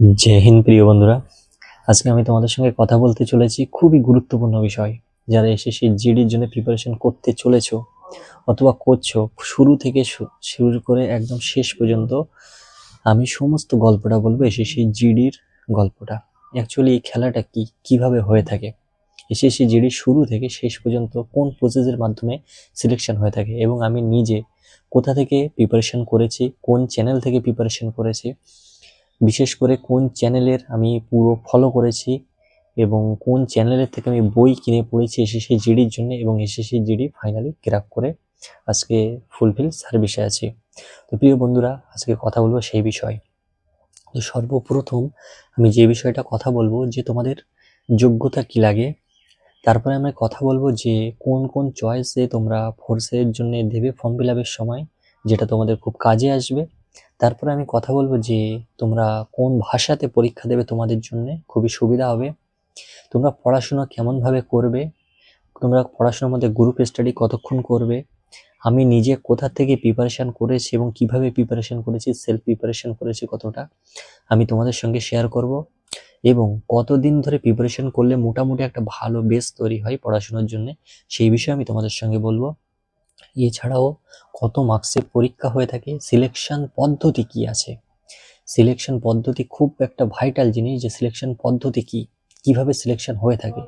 জয় হিন্দ প্রিয় বন্ধুরা, আজকে আমি তোমাদের সঙ্গে কথা বলতে চলেছি খুবই গুরুত্বপূর্ণ বিষয়, যারা এসএসসি জিডির জন্য প্রিপারেশন করতে চলেছো অথবা করছ, শুরু থেকে শুরু করে একদম শেষ পর্যন্ত আমি সমস্ত গল্পটা বলব এসএসসি জিডির গল্পটা। অ্যাকচুয়ালি এই খেলাটা কি, কীভাবে হয়ে থাকে? এসএসসি জিডির শুরু থেকে শেষ পর্যন্ত কোন প্রসেসের মাধ্যমে সিলেকশন হয়ে থাকে এবং আমি নিজে কোথা থেকে প্রিপারেশন করেছি, কোন চ্যানেল থেকে প্রিপারেশন করেছি বিশেষ করে কোন চ্যানেলের আমি পুরো ফলো করেছি এবং কোন চ্যানেলের থেকে আমি বই কিনে পড়েছি, এসএসসি জিডির জন্য এবং এসএসসি জিডি ফাইনালি ক্র্যাক করে আজকে ফুলফিল সার্ভিসে আছি। তো প্রিয় বন্ধুরা, আজকে কথা বলব সেই বিষয়। তো সর্বপ্রথম আমি যে বিষয়টা কথা বলব, যে তোমাদের যোগ্যতা কি লাগে, তারপরে আমি কথা বলব যে কোন কোন চয়েসে তোমরা ফোর্সের জন্য দেবে ফর্ম ফিল সময়, যেটা তোমাদের খুব কাজে আসবে। তারপরে আমি কথা বলব যে তোমরা কোন ভাষাতে পরীক্ষা দেবে তোমাদের জন্য? খুবই সুবিধা হবে। তোমরা পড়াশোনা কেমনভাবে করবে? তোমরা পড়াশোনার মধ্যে গ্রুপ স্টাডি কতক্ষণ করবে? আমি নিজে কোথা থেকে প্রিপারেশান করেছি এবং কীভাবে প্রিপারেশান করেছি সেলফ প্রিপারেশান করেছি কতটা, আমি তোমাদের সঙ্গে শেয়ার করব। এবং কতদিন ধরে প্রিপারেশন করলে মোটামুটি একটা ভালো বেস তৈরি হয় পড়াশোনার জন্য, সেই বিষয়ে আমি তোমাদের সঙ্গে বলব। এছাড়াও কত মার্কসের পরীক্ষা হয়ে থাকে সিলেকশন পদ্ধতি কি আছে? সিলেকশন পদ্ধতি খুব একটা ভাইটাল জিনিস যে সিলেকশন পদ্ধতি কি, কীভাবে সিলেকশন হয়ে থাকে,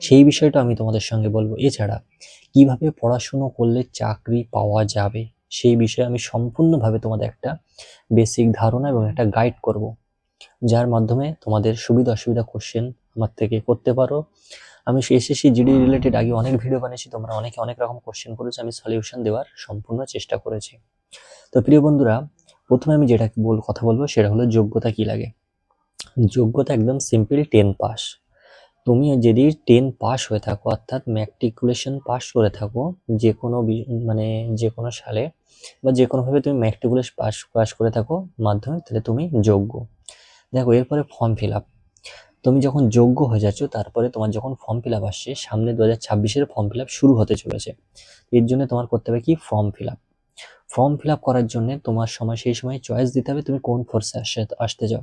সেই বিষয়টা আমি তোমাদের সঙ্গে বলব। এছাড়া কীভাবে পড়াশুনো করলে চাকরি পাওয়া যাবে, সেই বিষয়ে আমি সম্পূর্ণভাবে তোমাদের একটা বেসিক ধারণা এবং একটা গাইড করব। যার মাধ্যমে তোমাদের সুবিধা অসুবিধা কোশ্চেন আমার থেকে করতে পারো। আমি এসএসসি জিডি রিলেটেড আগে অনেক ভিডিও বানিয়েছি, তোমরা অনেকে অনেক রকম কোশ্চেন করেছ, আমি সলিউশন দেওয়ার সম্পূর্ণ চেষ্টা করেছি। তো প্রিয় বন্ধুরা, প্রথমে আমি যেটা বল, কথা বলব সেটা হলো যোগ্যতা কি লাগে। যোগ্যতা একদম সিম্পল টেন পাস তুমি যদি টেন পাস হয়ে থাকো, অর্থাৎ ম্যাট্রিকুলেশন পাস করে থাকো, যে কোনো মানে যে কোনো সালে বা যে কোনোভাবে তুমি ম্যাট্রিকুলেশন পাস পাস করে থাকো মাধ্যমে তাহলে তুমি যোগ্য। দেখো, এরপরে ফর্ম ফিল আপ তুমি যখন যোগ্য হয়ে যাচ্ছ, তারপরে তোমার যখন ফর্ম ফিল আপ আসছে, সামনে দু হাজার ছাব্বিশের ফর্ম ফিল আপ শুরু হতে চলেছে। এর জন্য তোমার করতে হবে কি? Form fill up form fill up করার জন্য তোমার সময়, সেই সময় চয়েস দিতে হবে তুমি কোন ফোর্সে আসতে আসতে চাও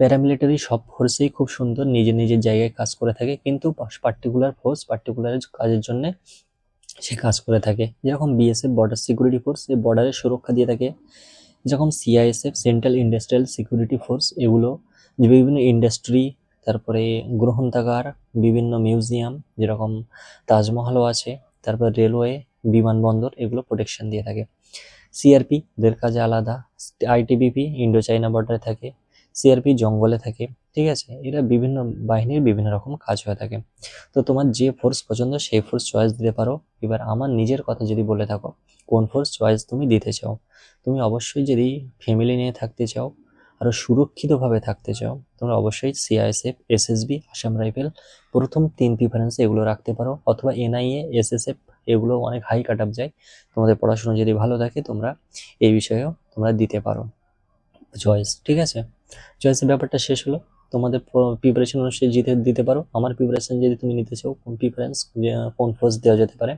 প্যারামিলিটারি সব ফোর্সেই খুব সুন্দর নিজের নিজের জায়গায় কাজ করে থাকে, কিন্তু পার্টিকুলার ফোর্স পার্টিকুলার কাজের জন্য সে কাজ করে থাকে। যেরকম বিএসএফ বর্ডার সিকিউরিটি ফোর্স এই বর্ডারের সুরক্ষা দিয়ে থাকে। যেরকম CISF central industrial security force এগুলো বিভিন্ন ইন্ডাস্ট্রি তারপরে গ্রহণাগার বিভিন্ন মিউজিয়াম, যেরকম তাজমহলও আছে, তারপর রেলওয়ে, বিমানবন্দর, এগুলো প্রোটেকশন দিয়ে থাকে। সিআরপি এদের কাজে আলাদা। আইটিবিপি ইন্ডো চাইনা বর্ডারে থাকে। সিআরপি জঙ্গলে থাকে। ঠিক আছে? এরা বিভিন্ন বাহিনীর বিভিন্ন রকম কাজ হয়ে থাকে। তো তোমার যে ফোর্স পছন্দ, সেই ফোর্স চয়েস দিতে পারো। এবার আমার নিজের কথা যদি বলে থাকো, কোন ফোর্স চয়েস তুমি দিতে চাও? তুমি অবশ্যই যদি ফ্যামিলি নিয়ে থাকতে চাও আরও সুরক্ষিতভাবে থাকতে চাও, তোমরা অবশ্যই সিআইএসএফ এসএসবি আসাম রাইফেল প্রথম তিন প্রিফারেন্সে এগুলো রাখতে পারো, অথবা এনআইএ এসএসএফ এগুলো অনেক হাই কাট আপ যায়। তোমাদের পড়াশোনা যদি ভালো থাকে, তোমরা এই বিষয়েও তোমরা দিতে পারো। চয়েস ঠিক আছে? চয়েসের ব্যাপারটা শেষ হলো। তোমাদের প্রিপারেশন অনুসারে জিতে, দিতে পারো। আমার প্রিপারেশন যদি তুমি নিতে চাও, কোন প্রিফারেন্স কোন ফোর্স দেওয়া যেতে পারে,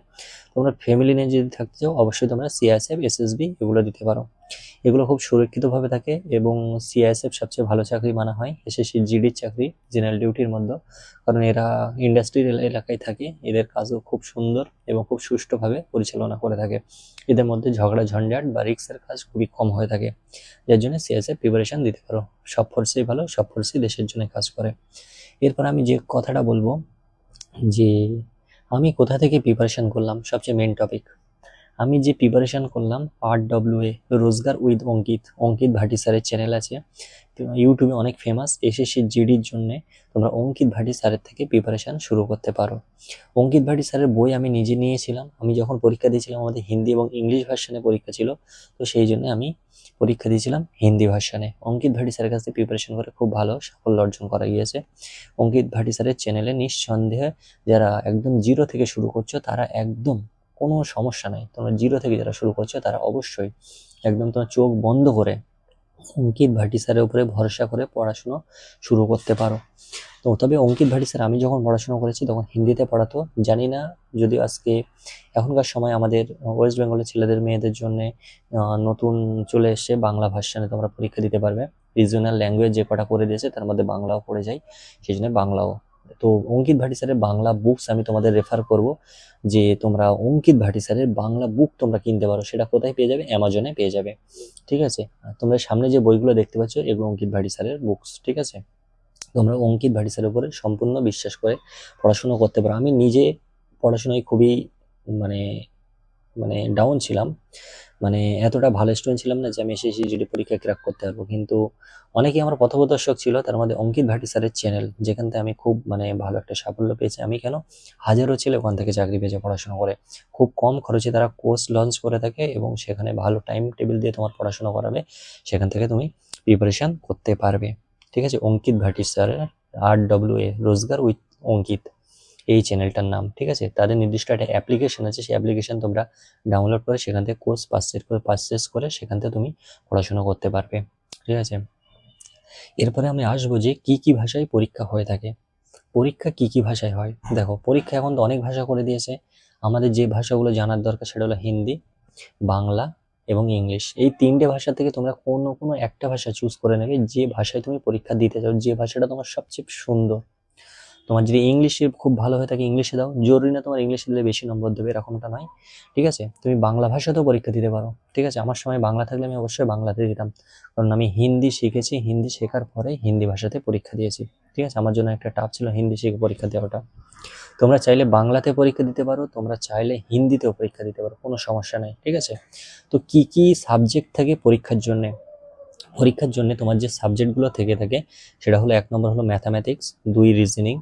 তোমরা ফ্যামিলি নিয়ে যদি থাকতে চাও, অবশ্যই তোমরা সিআইএসএফ এসএসবি এগুলো দিতে পারো। এগুলো খুব সুরক্ষিতভাবে থাকে এবং সিআইএসএফ সবচেয়ে ভালো চাকরি মানা হয় এসএসসি জিডির চাকরি জেনারেল ডিউটির মধ্যে। কারণ এরা ইন্ডাস্ট্রির এলাকায় থাকে, এদের কাজও খুব সুন্দর এবং খুব সুষ্ঠুভাবে পরিচালনা করে থাকে। এদের মধ্যে ঝগড়া, ঝঞ্ঝাট বা রিক্সের কাজ খুবই কম হয়ে থাকে। যার জন্য সিএসএফ প্রিপারেশন দিতে পারো। সব ফোর্সেই ভালো, সব ফোর্সই দেশের জন্য কাজ করে। এরপর আমি যে কথাটা বলব, যে আমি কোথা থেকে প্রিপারেশন করলাম, সবচেয়ে মেন টপিক আমি যে প্রিপারেশন করলাম আর ডব্লিউ এ, রোজগার উইথ অঙ্কিত অঙ্কিত ভাটি স্যারের চ্যানেল আছে। ইউটিউবে অনেক ফেমাস এসএসসি জিডির জন্য তোমরা অঙ্কিত ভাটি স্যারের থেকে প্রিপারেশান শুরু করতে পারো। অঙ্কিত ভাটি স্যারের বই আমি নিজে নিয়েছিলাম। আমি যখন পরীক্ষা দিয়েছিলাম, আমাদের হিন্দি এবং ইংলিশ ভার্সানে পরীক্ষা ছিল, তো সেই জন্য আমি পরীক্ষা দিয়েছিলাম হিন্দি ভার্সনে অঙ্কিত ভাটি স্যারের কাছে প্রিপারেশন করে খুব ভালো সাফল্য অর্জন করা গিয়েছে। অঙ্কিত ভাটি স্যারের চ্যানেলে নিঃসন্দেহে যারা একদম জিরো থেকে শুরু করছ, তারা একদম কোনো সমস্যা নাই। তোমরা জিরো থেকে যারা শুরু করছ, তারা অবশ্যই একদম তোমার চোখ বন্ধ করে অঙ্কিত ভাটি স্যারের উপরে ভরসা করে পড়াশুনো শুরু করতে পারো। তো তবে অঙ্কিত ভাটি স্যার, আমি যখন পড়াশোনা করেছি, তখন হিন্দিতে পড়াতো। জানি না, যদিও আজকে এখনকার সময় আমাদের ওয়েস্ট বেঙ্গলের ছেলেদের, মেয়েদের জন্য নতুন চলে এসে বাংলা ভার্সানে তোমরা পরীক্ষা দিতে পারবে। রিজনাল ল্যাঙ্গুয়েজ যে কটা করে দিয়েছে, তার মধ্যে বাংলাও পড়ে যায়, সেই জন্য বাংলাও তো অঙ্কিত ভাটি স্যারের বাংলা বুকস আমি তোমাদের রেফার করব, যে তোমরা অঙ্কিত ভাটি স্যারের বাংলা বুক তোমরা কিনতে পারো, সেটা কোথায় পেয়ে যাবে? অ্যামাজনে পেয়ে যাবে। ঠিক আছে? তোমরা সামনে যে বইগুলো দেখতে পাচ্ছ, এগুলো অঙ্কিত ভাটি স্যারের বুকস ঠিক আছে? তোমরা অঙ্কিত ভাটি স্যারের উপরে সম্পূর্ণ বিশ্বাস করে পড়াশুনো করতে পারো। আমি নিজে পড়াশোনায় খুবই মানে মানে ডাউন ছিলাম। মানে এতটা ভালো স্টুডেন্ট ছিলাম না যে আমি এসে জিডি পরীক্ষা ক্র্যাক করতে পারব। কিন্তু অনেকেই আমার পথপ্রদর্শক ছিল, তার মধ্যে অঙ্কিত ভাটি স্যারের চ্যানেল যেখান থেকে আমি খুব মানে ভালো একটা সাফল্য পেয়েছি। আমি কেন? হাজারো ছেলে ওখান থেকে চাকরি পেয়েছে পড়াশোনা করে। খুব কম খরচে তারা কোর্স লঞ্চ করে থাকে এবং সেখানে ভালো টাইম টেবিল দিয়ে তোমার পড়াশোনা করাবে, সেখান থেকে তুমি প্রিপারেশান করতে পারবে। ঠিক আছে? অঙ্কিত ভাটি স্যারের আর ডব্লিউ এ রোজগার উইথ অঙ্কিত। এই চ্যানেলটার নাম, ঠিক আছে? তাদের নির্দিষ্ট একটা অ্যাপ্লিকেশন আছে, সেই অ্যাপ্লিকেশন তোমরা ডাউনলোড করে সেখান থেকে কোর্স পারচেস করে পারচেস করে সেখান থেকে তুমি পড়াশোনা করতে পারবে, ঠিক আছে? এরপরে আমি আসব যে কি কি ভাষায় পরীক্ষা হয়ে থাকে। পরীক্ষা কি কি ভাষায় হয়? দেখো, পরীক্ষা এখন তো অনেক ভাষা করে দিয়েছে। আমাদের যে ভাষাগুলো জানার দরকার সেটা হলো হিন্দি, বাংলা এবং ইংলিশ। এই তিনটে ভাষা থেকে তোমরা কোনো কোনো একটা ভাষা চুজ করে নেবে, যে ভাষায় তুমি পরীক্ষা দিতে চাও, যে ভাষাটা তোমার সবচেয়ে সুন্দর। তোমার যদি ইংলিশে খুব ভালো হয়ে থাকে ইংলিশে দাও। জরুরি না তোমার ইংলিশে দিলে বেশি নম্বর দেবে এরকমটা নয়, ঠিক আছে? তুমি বাংলা ভাষাতেও পরীক্ষা দিতে পারো, ঠিক আছে? আমার সময় বাংলা থাকলে আমি অবশ্যই বাংলাতে দিতাম, কারণ আমি হিন্দি শিখেছি, হিন্দি শেখার পরে হিন্দি ভাষাতে পরীক্ষা দিয়েছি, ঠিক আছে? আমার জন্য একটা টাফ ছিল হিন্দি শিখে পরীক্ষা দেওয়াটা। তোমরা চাইলে বাংলাতে পরীক্ষা দিতে পারো, তোমরা চাইলে হিন্দিতেও পরীক্ষা দিতে পারো, কোনো সমস্যা নেই, ঠিক আছে? তো কি কি সাবজেক্ট থাকে পরীক্ষার জন্যে? পরীক্ষার জন্য তোমার যে সাবজেক্টগুলো থেকে থাকে, সেটা হলো এক নম্বর হলো ম্যাথামেটিক্স দুই রিজনিং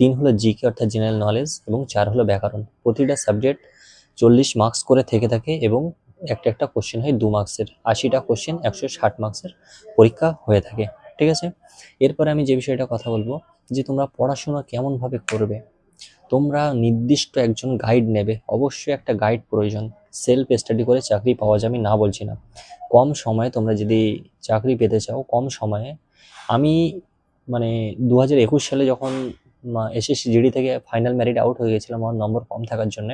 তিন হলো জিকে অর্থাৎ জেনারেল নলেজ এবং চার হলো ব্যাকরণ। প্রতিটা সাবজেক্ট চল্লিশ মার্কস করে থেকে থাকে এবং একটা একটা কোশ্চেন হয় দু মার্কসের আশিটা কোশ্চেন একশো ষাট মার্কসের পরীক্ষা হয়ে থাকে। ঠিক আছে? এরপরে আমি যে বিষয়টা কথা বলব, যে তোমরা পড়াশোনা কেমনভাবে করবে? তোমরা নির্দিষ্ট একজন গাইড নেবে। অবশ্যই একটা গাইড প্রয়োজন। সেলফ স্টাডি করে চাকরি পাওয়া যাবে না বলছি না। কম সময়ে তোমরা যদি চাকরি পেতে চাও, কম সময়ে। আমি মানে দু হাজার একুশ সালে যখন এসএসসি জিডি থেকে ফাইনাল ম্যারিট আউট হয়ে গেছিলাম, আমার নম্বর কম থাকার জন্য।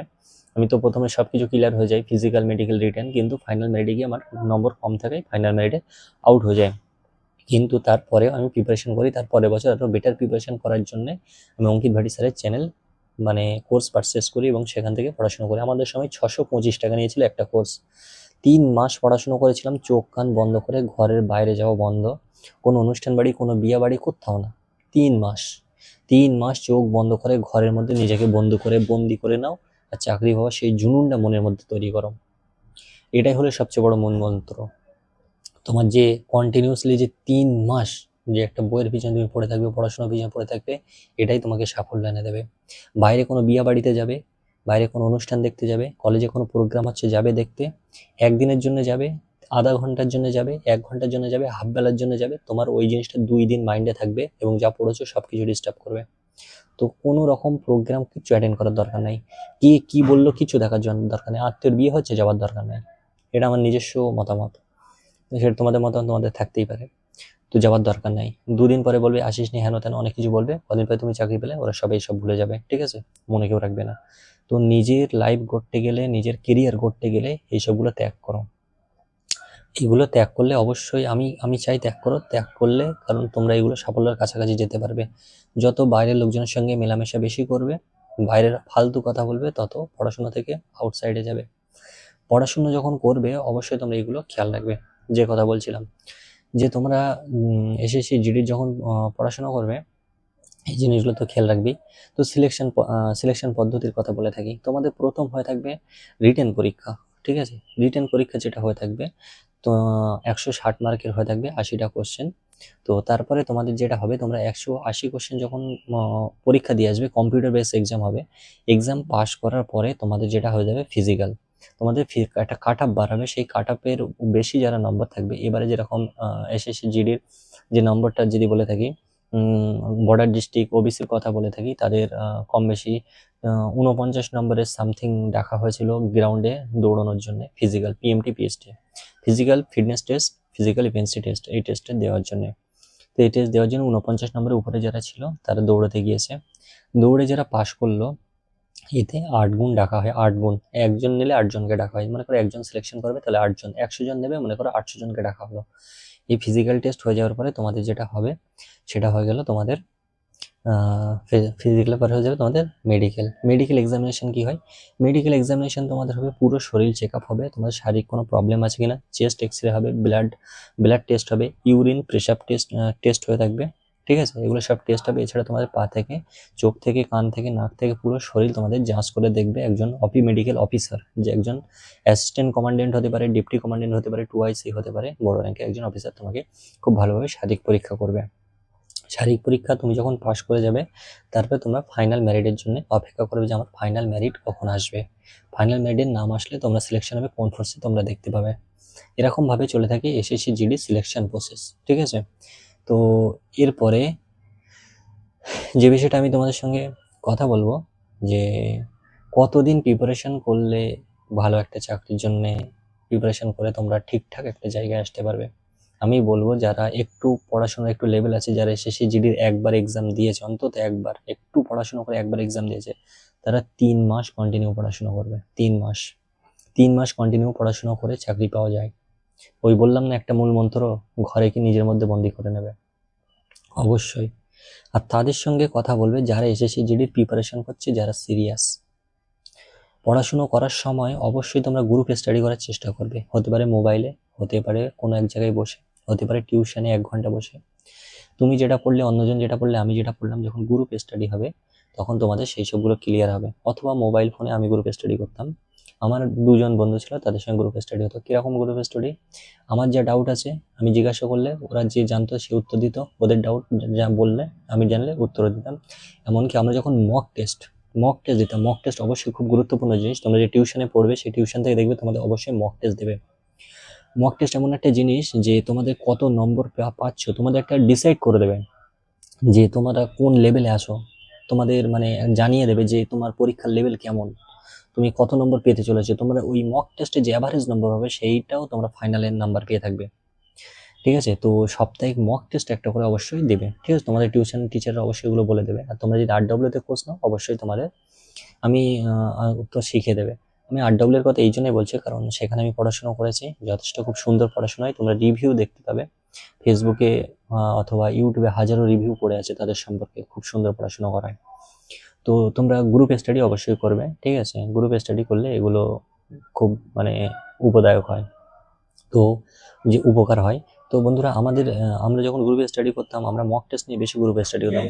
আমি তো প্রথমে সব কিছু ক্লিয়ার হয়ে যায় ফিজিক্যাল মেডিকেল রিটার্ন কিন্তু ফাইনাল মেরিটে গিয়ে আমার নম্বর কম থাকায় ফাইনাল মেরিটে আউট হয়ে যায়। কিন্তু তারপরেও আমি প্রিপারেশন করি। তার পরের বছর আরও বেটার প্রিপারেশন করার জন্য আমি অঙ্কিত ভাটি স্যারের চ্যানেল মানে কোর্স পারচেস করি এবং সেখান থেকে পড়াশোনা করি। আমাদের সময় ছশো পঁচিশ টাকা নিয়েছিল একটা কোর্স তিন মাস পড়াশুনো করেছিলাম, চোখ কান বন্ধ করে ঘরের বাইরে যাওয়া বন্ধ। কোনো অনুষ্ঠান বাড়ি, কোনো বিয়ে বাড়ি কোথাও না। তিন মাস। তিন মাস চোখ বন্ধ করে ঘরের মধ্যে নিজেকে বন্ধ করে, বন্দি করে নাও আর চাকরি হওয়া সেই জুনুনটা মনের মধ্যে তৈরি করো। এটাই হলো সবচেয়ে বড় মূল মন্ত্র। তোমার যে কন্টিনিউসলি যে তিন মাস যে একটা বইয়ের পিছনে তুমি পড়ে থাকবে, পড়াশোনার পিছনে পড়ে থাকবে, এটাই তোমাকে সাফল্য এনে দেবে। বাইরে কোনো বিয়া বাড়িতে যাবে, বাইরে কোনো অনুষ্ঠান দেখতে যাবে কলেজে কোনো প্রোগ্রাম হচ্ছে যাবে দেখতে, একদিনের জন্য যাবে, আধা ঘণ্টার জন্য যাবে, এক ঘণ্টার জন্য যাবে হাফ বেলার জন্য যাবে, তোমার ওই জিনিসটা দুই দিন মাইন্ডে থাকবে এবং যা পড়েছো সব কিছু ডিস্টার্ব করবে। তো কোনো রকম প্রোগ্রাম কিছু অ্যাটেন্ড করার দরকার নাই। কে কি বলল কিছু দেখার জন্য দরকার নেই। আত্মীয়র বিয়ে হচ্ছে যাওয়ার দরকার নেই। এটা আমার নিজস্ব মতামত। সেটা তোমাদের মতামত তোমাদের থাকতেই পারে। তো যাওয়ার দরকার নাই। দুদিন পরে বলবে, আসিস নি হেন তেন, অনেক কিছু বলবে। কদিন পরে তুমি চাকরি পেলে, ওরা সবাই সব ভুলে যাবে। ঠিক আছে? মনে কেউ রাখবে না। তো নিজের লাইফ গড়তে গেলে, নিজের কেরিয়ার গড়তে গেলে এইসবগুলো ত্যাগ করো। এগুলো ত্যাগ করলে অবশ্যই আমি আমি চাই ত্যাগ করো। ত্যাগ করলে কারণ তোমরা এগুলো সাফল্যের কাছাকাছি যেতে পারবে। যত বাইরের লোকজনের সঙ্গে মেলামেশা বেশি করবে, বাইরের ফালতু কথা বলবে, তত পড়াশোনা থেকে আউটসাইডে যাবে। পড়াশোনা যখন করবে, অবশ্যই তোমরা এগুলো খেয়াল রাখবে। যে কথা বলছিলাম, যে তোমরা এসএসসি জিডির যখন পড়াশোনা করবে, এই জিনিসগুলো তো খেয়াল রাখবি। তো সিলেকশন সিলেকশন পদ্ধতির কথা বলে থাকি। তোমাদের প্রথম হয়ে থাকবে রিটেন পরীক্ষা, ঠিক আছে? রিটেন পরীক্ষা যেটা হয়ে থাকবে, তো, একশো ষাট মার্কের হয়ে থাকবে আশিটা কোশ্চেন তো তারপরে তোমাদের যেটা হবে, তোমরা একশো আশি কোশ্চেন যখন পরীক্ষা দিয়ে আসবে কম্পিউটার বেস এক্সাম হবে এক্সাম পাস করার পরে তোমাদের যেটা হয়ে যাবে ফিজিক্যাল তোমাদের ফি একটা কাট আপ বাড়াবে। সেই কাট আপের বেশি যারা নম্বর থাকবে, এবারে যেরকম এসএসসি জিডির যে নম্বরটা যদি বলে থাকি বর্ডার ডিস্ট্রিক্ট ওবিসির কথা বলে থাকি, তাদের কম বেশি উনপঞ্চাশ নম্বরের সামথিং দেখা হয়েছিল গ্রাউন্ডে দৌড়ানোর জন্য physical PMT PST physical fitness test physical efficiency test এই টেস্টে দেওয়ার জন্য। তো এই টেস্ট দেওয়ার জন্য উনপঞ্চাশ নম্বরের উপরে যারা ছিল, তারা দৌড়াতে গিয়েছে। দৌড়ে যারা পাশ করল এতে আট গুণ ডাকা হয়, আট গুণ। একজন নিলে আটজনকে ডাকা হয়। মনে করো একজন সিলেকশন করবে, তাহলে আটজন। একশো জন নেবে, মনে করো আটশো জনকে ডাকা হলো। এই ফিজিক্যাল টেস্ট হয়ে যাওয়ার পরে তোমাদের যেটা হবে, সেটা হয়ে গেল তোমাদের ফিজিক্যাল পরে হয়ে যাবে তোমাদের মেডিকেল মেডিকেল এক্সামিনেশন কি হয়? মেডিকেল এক্সামিনেশন তোমাদের হবে, পুরো শরীর চেক আপ হবে। তোমাদের শারীরিক কোনো প্রবলেম আছে কিনা? চেস্ট এক্স রে হবে ব্লাড ব্লাড টেস্ট হবে ইউরিন প্রেশার টেস্ট টেস্ট হয়ে থাকবে। ঠিক আছে? এগুলো সব টেস্ট হবে। এছাড়া তোমাদের পা থেকে, চোখ থেকে, কান থেকে, নাক থেকে পুরো শরীর তোমাদের যাঁচ করে দেখবে একজন অপি মেডিকেল অফিসার যে একজন অ্যাসিস্ট্যান্ট কমান্ডেন্ট হতে পারে ডেপুটি কমান্ডেন্ট হতে পারে টু আইসি হতে পারে, বড় র্যাঙ্কের একজন অফিসার তোমাকে খুব ভালোভাবে শারীরিক পরীক্ষা করবে। শারীরিক পরীক্ষা তুমি যখন পাশ করে যাবে, তারপরে তোমরা ফাইনাল ম্যারিটের জন্য অপেক্ষা করবে যে আমার ফাইনাল ম্যারিট কখন আসবে। ফাইনাল ম্যারিটের নাম আসলে তোমরা সিলেকশন হবে কোন ফোর্সে তোমরা দেখতে পাবে। এরকমভাবে চলে থাকে এসএসসি জিডি সিলেকশন প্রসেস ঠিক আছে? তো এরপরে যে বিষয়টা আমি তোমাদের সঙ্গে কথা বলব, যে কতদিন প্রিপারেশন করলে ভালো একটা চাকরির জন্য প্রিপারেশন করে তোমরা ঠিকঠাক একটা জায়গায় আসতে পারবে? আমি বলব যারা একটু পড়াশোনার একটু লেভেল আছে, যারা এসএসসি জিডির একবার এক্সাম দিয়েছে, অন্তত একবার, একটু পড়াশোনা করে একবার এক্সাম দিয়েছে, তারা তিন মাস কন্টিনিউ পড়াশোনা করবে, তিন মাস। তিন মাস কন্টিনিউ পড়াশোনা করে চাকরি পাওয়া যায়। ওই বললাম না একটা মূল মন্ত্র ঘরে কি নিজের মধ্যে বন্দি করে নেবে? অবশ্যই। আর তাদের সঙ্গে কথা বলবে যারা এসএসসি জিডির প্রিপারেশন করছে, যারা সিরিয়াস পড়াশুনো করার সময় অবশ্যই তোমরা গ্রুপ স্টাডি করার চেষ্টা করবে। হতে পারে মোবাইলে হতে পারে কোনো এক জায়গায় বসে, হতে পারে টিউশনে এক ঘণ্টা বসে। তুমি যেটা পড়লে, অন্যজন যেটা পড়লে, আমি যেটা পড়লাম, যখন গ্রুপ স্টাডি হবে, তখন তোমাদের সেই সবগুলো ক্লিয়ার হবে। অথবা মোবাইল ফোনে আমি গ্রুপ স্টাডি করতাম। আমার দুজন বন্ধু ছিল, তাদের সঙ্গে গ্রুপ স্টাডি হতো। কীরকম গ্রুপ স্টাডি আমার যা ডাউট আছে, আমি জিজ্ঞাসা করলে, ওরা যে জানতো, সে উত্তর দিত। ওদের ডাউট যা বললে, আমি জানলে উত্তর দিতাম। এমনকি আমরা যখন মক টেস্ট মক টেস্ট দিতাম মক টেস্ট অবশ্যই খুব গুরুত্বপূর্ণ জিনিস। তোমরা যে টিউশনে পড়বে, সেই টিউশন থেকে দেখবে তোমাদের অবশ্যই মক টেস্ট দেবে। মক টেস্ট এমন একটা জিনিস যে তোমাদের কত নম্বর পাচ্ছ, তোমাদের একটা ডিসাইড করে দেবে যে তোমরা কোন লেভেলে আসো তোমাদের মানে জানিয়ে দেবে যে তোমার পরীক্ষার লেভেল কেমন। তুমি কত নম্বর পেতে চলেছো, তোমরা ওই মক টেস্টে যে অ্যাভারেজ নম্বর হবে সেইটাও তোমরা ফাইনালের নাম্বার পেয়ে থাকবে। ঠিক আছে? তো সাপ্তাহিক মক টেস্ট একটা করে অবশ্যই দেবে। ঠিক আছে? তোমাদের টিউশন টিচাররা অবশ্যই এগুলো বলে দেবে। আর তোমরা যদি আর ডব্লিউতে কোর্স নাও, অবশ্যই তোমাদের আমি তো শিখিয়ে দেবে। আমি আর ডব্লিউর কথা এই জন্যই বলছি, কারণ সেখানে আমি পড়াশোনা করেছি, যথেষ্ট খুব সুন্দর পড়াশোনা হয়। তোমরা রিভিউ দেখতে পাবে। ফেসবুকে অথবা ইউটিউবে হাজারো রিভিউ পড়ে আছে তাদের সম্পর্কে খুব সুন্দর পড়াশোনা করায়। তো তোমরা গ্রুপ স্টাডি অবশ্যই করবে, ঠিক আছে? গ্রুপ স্টাডি করলে এগুলো খুব মানে উপদায়ক হয়। তো যে উপকার হয়। তো বন্ধুরা, আমাদের আমরা যখন গ্রুপে স্টাডি করতাম, আমরা মক টেস্ট নিয়ে বেশি গ্রুপে স্টাডি করতাম